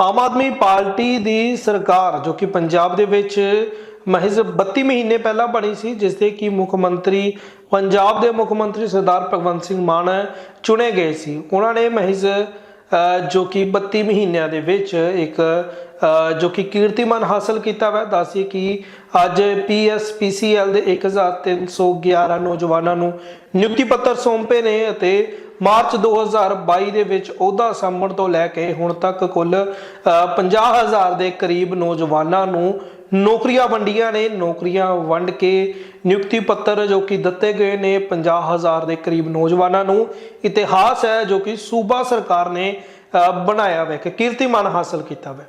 Aam Aadmi party ਦੀ ਸਰਕਾਰ, ਜੋ ਕਿ ਪੰਜਾਬ ਦੇ ਵਿੱਚ ਮਹਿਜ਼ 32 ਮਹੀਨੇ ਪਹਿਲਾਂ ਬਣੀ ਸੀ, ਜਿਸ ਦੇ ਕਿ ਮੁੱਖ ਮੰਤਰੀ, ਪੰਜਾਬ ਦੇ ਮੁੱਖ ਮੰਤਰੀ ਸਰਦਾਰ ਭਗਵੰਤ ਸਿੰਘ ਮਾਨ ਚੁਣੇ ਗਏ ਸੀ। ਉਹਨਾਂ ਨੇ ਮਹਿਜ਼ ਜੋ ਕਿ 32 ਮਹੀਨਿਆਂ ਦੇ ਵਿੱਚ ਇੱਕ ਜੋ ਕਿ ਕੀਰਤੀਮਾਨ ਹਾਸਲ ਕੀਤਾ ਹੈ ਦੱਸੀ ਕਿ ਅੱਜ ਪੀਐਸਪੀਸੀਐਲ ਦੇ 1311 ਨੌਜਵਾਨਾਂ ਨੂੰ ਨਿਯੁਕਤੀ ਪੱਤਰ ਸੌਂਪੇ ਨੇ ਅਤੇ ਮਾਰਚ 2022 ਦੇ ਵਿੱਚ ਅਹੁਦਾ ਸੰਭਣ ਤੋਂ ਲੈ ਕੇ ਹੁਣ ਤੱਕ ਕੁੱਲ ਅ, 50000 ਦੇ ਕਰੀਬ ਨੌਜਵਾਨਾਂ ਨੂੰ ਨੌਕਰੀਆਂ ਵੰਡੀਆਂ ਨੇ, ਨੌਕਰੀਆਂ ਵੰਡ ਕੇ ਨਿਯੁਕਤੀ ਪੱਤਰ ਜੋ ਕਿ ਦਿੱਤੇ ਗਏ ਨੇ 50000 ਦੇ ਕਰੀਬ ਨੌਜਵਾਨਾਂ ਨੂੰ, ਇਤਿਹਾਸ ਹੈ ਜੋ ਕਿ ਸੂਬਾ ਸਰਕਾਰ ਨੇ ਬਣਾਇਆ ਹੈ ਕਿ ਕੀਰਤੀਮਾਨ ਹਾਸਲ ਕੀਤਾ ਹੈ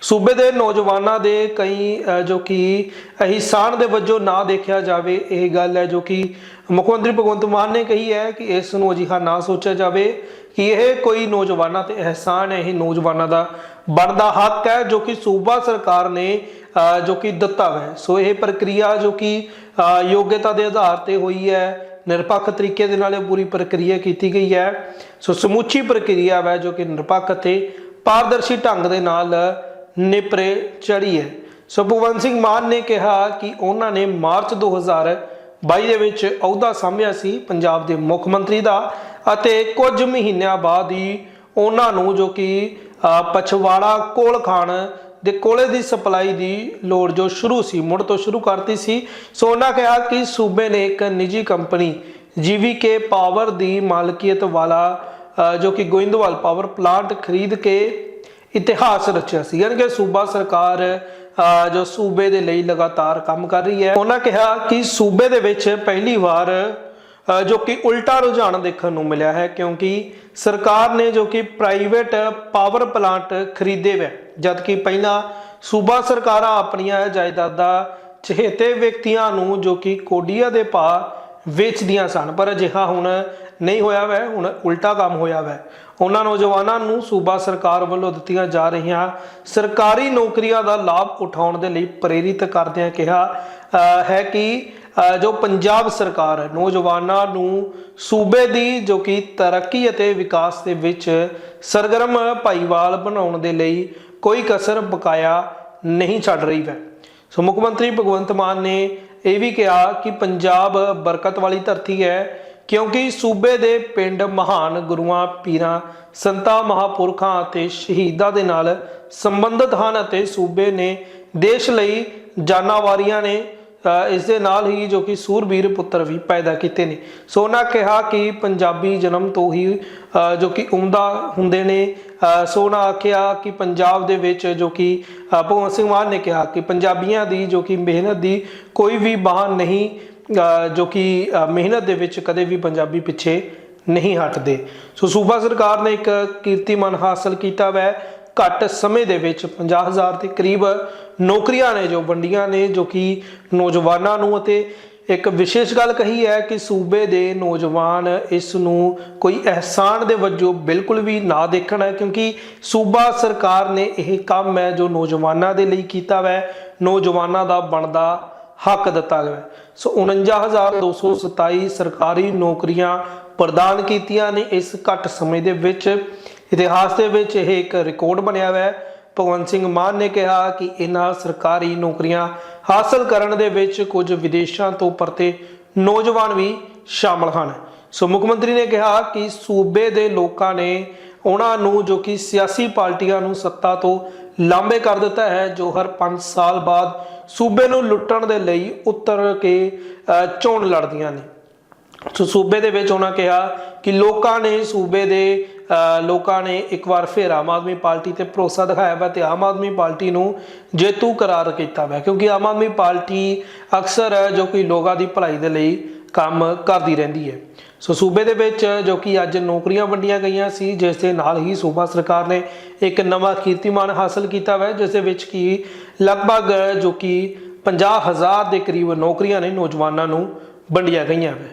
ਸੂਬੇ ਦੇ ਨੌਜਵਾਨਾਂ ਦੇ ਕਈ ਜੋ ਕਿ ਅਹਿਸਾਨ ਦੇ ਵਜੋਂ ਨਾ ਦੇਖਿਆ ਜਾਵੇ, ਇਹ ਗੱਲ ਹੈ ਜੋ ਕਿ ਮੁੱਖ ਮੰਤਰੀ ਭਗਵੰਤ ਮਾਨ ਨੇ ਕਹੀ ਹੈ ਕਿ ਇਸ ਨੂੰ ਅਜਿਹਾ ਨਾ ਸੋਚਿਆ ਜਾਵੇ ਕਿ ਇਹ ਕੋਈ ਨੌਜਵਾਨਾਂ ਤੇ ਅਹਿਸਾਨ ਹੈ, ਇਹ ਨੌਜਵਾਨਾਂ ਦਾ ਬਣਦਾ ਹੱਕ ਹੈ ਜੋ ਕਿ ਸੂਬਾ ਸਰਕਾਰ ਨੇ ਜੋ ਕਿ ਦਿੱਤਾ ਹੈ। ਸੋ ਇਹ ਪ੍ਰਕਿਰਿਆ ਜੋ ਕਿ ਯੋਗਤਾ ਦੇ ਆਧਾਰ ਤੇ ਹੋਈ ਹੈ ਨਿਰਪੱਖ ਤਰੀਕੇ ਦੇ ਨਾਲ ਇਹ ਪੂਰੀ ਪ੍ਰਕਿਰਿਆ ਕੀਤੀ ਗਈ ਹੈ। ਸੋ ਸਮੁੱਚੀ ਪ੍ਰਕਿਰਿਆ ਹੈ ਜੋ ਕਿ ਨਿਰਪੱਖ ਅਤੇ ਪਾਰਦਰਸ਼ੀ ਢੰਗ ਦੇ ਨਾਲ ਨਿਪਰੇ ਚੜੀ ਹੈ। ਸੋ ਭਗਵੰਤ ਸਿੰਘ ਮਾਨ ਨੇ ਕਿਹਾ ਕਿ ਉਹਨਾਂ ਨੇ ਮਾਰਚ 2022 ਦੇ ਵਿੱਚ ਅਹੁਦਾ ਸੰਭਿਆ ਸੀ ਪੰਜਾਬ ਦੇ ਮੁੱਖ ਮੰਤਰੀ ਦਾ ਅਤੇ ਕੁਝ ਮਹੀਨਿਆਂ ਬਾਅਦ ਹੀ ਉਹਨਾਂ ਨੂੰ ਜੋ ਕਿ ਅ, ਪਛਵਾੜਾ ਕੋਲ ਖਾਨ ਦੇ ਕੋਲੇ ਦੀ ਸਪਲਾਈ ਦੀ ਲੋੜ ਜੋ ਸ਼ੁਰੂ ਸੀ, ਮੁੜ ਤੋਂ ਸ਼ੁਰੂ ਕਰਤੀ ਸੀ। ਸੋ ਉਹਨਾਂ ਕਿਹਾ ਕਿ ਸੂਬੇ ਨੇ ਇੱਕ ਨਿੱਜੀ ਕੰਪਨੀ ਜੀਵੀਕੇ ਪਾਵਰ ਦੀ ਮਾਲਕੀਅਤ ਵਾਲਾ ਜੋ ਕਿ ਗੋਇੰਦਵਾਲ ਪਾਵਰ ਪਲਾਂਟ ਖਰੀਦ ਕੇ ਇਤਿਹਾਸ ਰਚਿਆ ਸੀ। ਯਾਨੀ ਕਿ ਸੂਬਾ ਸਰਕਾਰ ਜੋ ਸੂਬੇ ਦੇ ਲਈ ਲਗਾਤਾਰ ਕੰਮ ਕਰ ਰਹੀ ਹੈ। ਉਹਨਾਂ ਕਿਹਾ ਕਿ ਸੂਬੇ ਦੇ ਵਿੱਚ ਪਹਿਲੀ ਵਾਰ ਜੋ ਕਿ ਉਲਟਾ ਰੁਝਾਨ ਦੇਖਣ ਨੂੰ ਮਿਲਿਆ ਹੈ, ਕਿਉਂਕਿ ਸਰਕਾਰ ਨੇ ਜੋ ਕਿ ਪ੍ਰਾਈਵੇਟ ਪਾਵਰ ਪਲਾਂਟ ਖਰੀਦੇ ਵੇ ਜਦ ਕਿ ਪਹਿਲਾਂ ਸੂਬਾ ਸਰਕਾਰਾਂ ਆਪਣੀਆਂ ਜਾਇਦਾਦਾਂ ਚਹੇਤੇ ਵਿਅਕਤੀਆਂ ਨੂੰ ਜੋ ਕਿ ਕੋਡੀਆ ਦੇ ਭਾਅ ਵੇਚਦੀਆਂ ਸਨ, ਪਰ ਅਜਿਹਾ ਹੁਣ ਨਹੀਂ ਹੋਇਆ ਵੈ, ਹੁਣ ਉਲਟਾ ਕੰਮ ਹੋਇਆ ਵੈ। ਉਹਨਾਂ ਨੌਜਵਾਨਾਂ ਨੂੰ ਸੂਬਾ ਸਰਕਾਰ ਵੱਲੋਂ ਦਿੱਤੀਆਂ ਜਾ ਰਹੀਆਂ ਸਰਕਾਰੀ ਨੌਕਰੀਆਂ ਦਾ ਲਾਭ ਉਠਾਉਣ ਦੇ ਲਈ ਪ੍ਰੇਰਿਤ ਕਰਦਿਆਂ ਕਿਹਾ ਹੈ ਕਿ ਜੋ ਪੰਜਾਬ ਸਰਕਾਰ ਨੌਜਵਾਨਾਂ ਨੂੰ ਸੂਬੇ ਦੀ ਜੋ ਕਿ ਤਰੱਕੀ ਅਤੇ ਵਿਕਾਸ ਦੇ ਵਿੱਚ ਸਰਗਰਮ ਭਾਈਵਾਲ ਬਣਾਉਣ ਦੇ ਲਈ ਕੋਈ ਕਸਰ ਬਕਾਇਆ ਨਹੀਂ ਛੱਡ ਰਹੀ ਹੈ ਸੋ ਮੁੱਖ ਮੰਤਰੀ ਭਗਵੰਤ ਮਾਨ ਨੇ ਇਹ ਵੀ ਕਿਹਾ ਕਿ ਪੰਜਾਬ ਬਰਕਤ ਵਾਲੀ ਧਰਤੀ ਹੈ ਕਿਉਂਕਿ ਸੂਬੇ ਦੇ ਪਿੰਡ ਮਹਾਨ ਗੁਰੂਆਂ, ਪੀਰਾਂ, ਸੰਤਾਂ, ਮਹਾਪੁਰਖਾਂ ਅਤੇ ਸ਼ਹੀਦਾਂ ਦੇ ਨਾਲ ਸੰਬੰਧਿਤ ਹਨ ਅਤੇ ਸੂਬੇ ਨੇ ਦੇਸ਼ ਲਈ ਜਾਨਾਂ ਵਾਰੀਆਂ ਨੇ ਇਸ ਦੇ ਨਾਲ ਹੀ ਜੋ ਕਿ ਸੂਰਬੀਰ ਪੁੱਤਰ ਵੀ ਪੈਦਾ ਕੀਤੇ ਨੇ। ਸੋ ਉਹਨਾਂ ਕਿਹਾ ਕਿ ਪੰਜਾਬੀ ਜਨਮ ਤੋਂ ਹੀ ਜੋ ਕਿ ਉਮਦਾ ਹੁੰਦੇ ਨੇ ਸੋ ਉਹਨਾਂ ਆਖਿਆ ਕਿ ਪੰਜਾਬ ਦੇ ਵਿੱਚ ਜੋ ਕਿ ਭਗਵੰਤ ਸਿੰਘ ਮਾਨ ਨੇ ਕਿਹਾ ਕਿ ਪੰਜਾਬੀਆਂ ਦੀ ਜੋ ਕਿ ਮਿਹਨਤ ਦੀ ਕੋਈ ਵੀ ਬਾਹ ਨਹੀਂ ਜੋ ਕਿ ਮਿਹਨਤ ਦੇ ਵਿੱਚ ਕਦੇ ਵੀ ਪੰਜਾਬੀ ਪਿੱਛੇ ਨਹੀਂ ਹਟਦੇ। ਸੋ ਸੂਬਾ ਸਰਕਾਰ ਨੇ ਇੱਕ ਕੀਰਤੀਮਾਨ ਹਾਸਲ ਕੀਤਾ ਵੈ। ਘੱਟ ਸਮੇਂ ਦੇ ਵਿੱਚ 50000 ਦੇ ਕਰੀਬ ਨੌਕਰੀਆਂ ਨੇ, ਜੋ ਵੰਡੀਆਂ ਨੇ, ਜੋ ਕਿ ਨੌਜਵਾਨਾਂ ਨੂੰ ਅਤੇ ਇੱਕ ਵਿਸ਼ੇਸ਼ ਗੱਲ ਕਹੀ ਹੈ ਕਿ ਸੂਬੇ ਦੇ ਨੌਜਵਾਨ ਇਸ ਨੂੰ ਕੋਈ ਅਹਿਸਾਨ ਦੇ ਵਜੋਂ ਬਿਲਕੁਲ ਵੀ ਨਾ ਦੇਖਣ ਕਿਉਂਕਿ ਸੂਬਾ ਸਰਕਾਰ ਨੇ ਇਹ ਕੰਮ ਹੈ ਜੋ ਨੌਜਵਾਨਾਂ ਦੇ ਲਈ ਕੀਤਾ ਵੈ। ਨੌਜਵਾਨਾਂ ਦਾ ਬਣਦਾ ਹੱਕ ਦਿੱਤਾ ਗਿਆ ਹੈ। ਸੋ 49227 ਸਰਕਾਰੀ ਨੌਕਰੀਆਂ ਪ੍ਰਦਾਨ ਕੀਤੀਆਂ ਨੇ। ਇਸ ਘੱਟ ਸਮੇਂ ਦੇ ਵਿੱਚ ਇਤਿਹਾਸ ਦੇ ਵਿੱਚ ਇਹ ਇੱਕ ਰਿਕਾਰਡ ਬਣਿਆ ਹੋਇਆ ਹੈ। ਭਗਵੰਤ ਸਿੰਘ ਮਾਨ ਨੇ ਕਿਹਾ ਕਿ ਇਹਨਾਂ ਸਰਕਾਰੀ ਨੌਕਰੀਆਂ ਹਾਸਲ ਕਰਨ ਦੇ ਵਿੱਚ ਕੁਝ ਵਿਦੇਸ਼ਾਂ ਤੋਂ ਪਰਤੇ ਨੌਜਵਾਨ ਵੀ ਸ਼ਾਮਲ ਹਨ। ਸੋ ਮੁੱਖ ਮੰਤਰੀ ਨੇ ਕਿਹਾ ਕਿ ਸੂਬੇ ਦੇ ਲੋਕਾਂ ਨੇ ਉਹਨਾਂ ਨੂੰ ਜੋ ਕਿ ਸਿਆਸੀ ਪਾਰਟੀਆਂ ਨੂੰ ਸੱਤਾ ਤੋਂ ਲਾਂਬੇ ਕਰ ਦਿੱਤਾ ਹੈ, ਜੋ ਹਰ 5 ਸਾਲ ਬਾਅਦ ਸੂਬੇ ਨੂੰ ਲੁੱਟਣ ਦੇ ਲਈ ਉਤਰ ਕੇ ਚੋਣ ਲੜਦੀਆਂ ਨੇ। ਸੋ ਸੂਬੇ ਦੇ ਵਿੱਚ ਉਹਨਾਂ ਕਿਹਾ ਕਿ ਲੋਕਾਂ ਨੇ ਸੂਬੇ ਦੇ ਲੋਕਾਂ ਨੇ ਇੱਕ ਵਾਰ ਫਿਰ ਆਮ ਆਦਮੀ ਪਾਰਟੀ ਤੇ ਭਰੋਸਾ ਦਿਖਾਇਆ ਵਾ ਤੇ ਆਮ ਆਦਮੀ ਪਾਰਟੀ ਨੂੰ ਜੇਤੂ ਕਰਾਰ ਕੀਤਾ ਵਾ। ਕਿਉਂਕਿ ਆਮ ਆਦਮੀ ਪਾਰਟੀ ਅਕਸਰ ਹੈ ਜੋ ਕਿ ਲੋਕਾਂ ਦੀ ਭਲਾਈ ਦੇ ਲਈ ਕੰਮ ਕਰਦੀ ਰਹਿੰਦੀ ਹੈ। ਸੋ ਸੂਬੇ ਦੇ ਵਿੱਚ ਜੋ ਕਿ ਅੱਜ ਨੌਕਰੀਆਂ ਵੰਡੀਆਂ ਗਈਆਂ ਸੀ, ਜਿਸ ਦੇ ਨਾਲ ਹੀ ਸੂਬਾ ਸਰਕਾਰ ਨੇ ਇੱਕ ਨਵਾਂ ਕੀਰਤੀਮਾਨ ਹਾਸਲ ਕੀਤਾ ਵਾ, ਜਿਸ ਦੇ ਵਿੱਚ ਕਿ ਲਗਭਗ ਜੋ ਕਿ 50000 ਦੇ ਕਰੀਬ ਨੌਕਰੀਆਂ ਨੇ ਨੌਜਵਾਨਾਂ ਨੂੰ ਵੰਡੀਆਂ ਗਈਆਂ ਵਾ।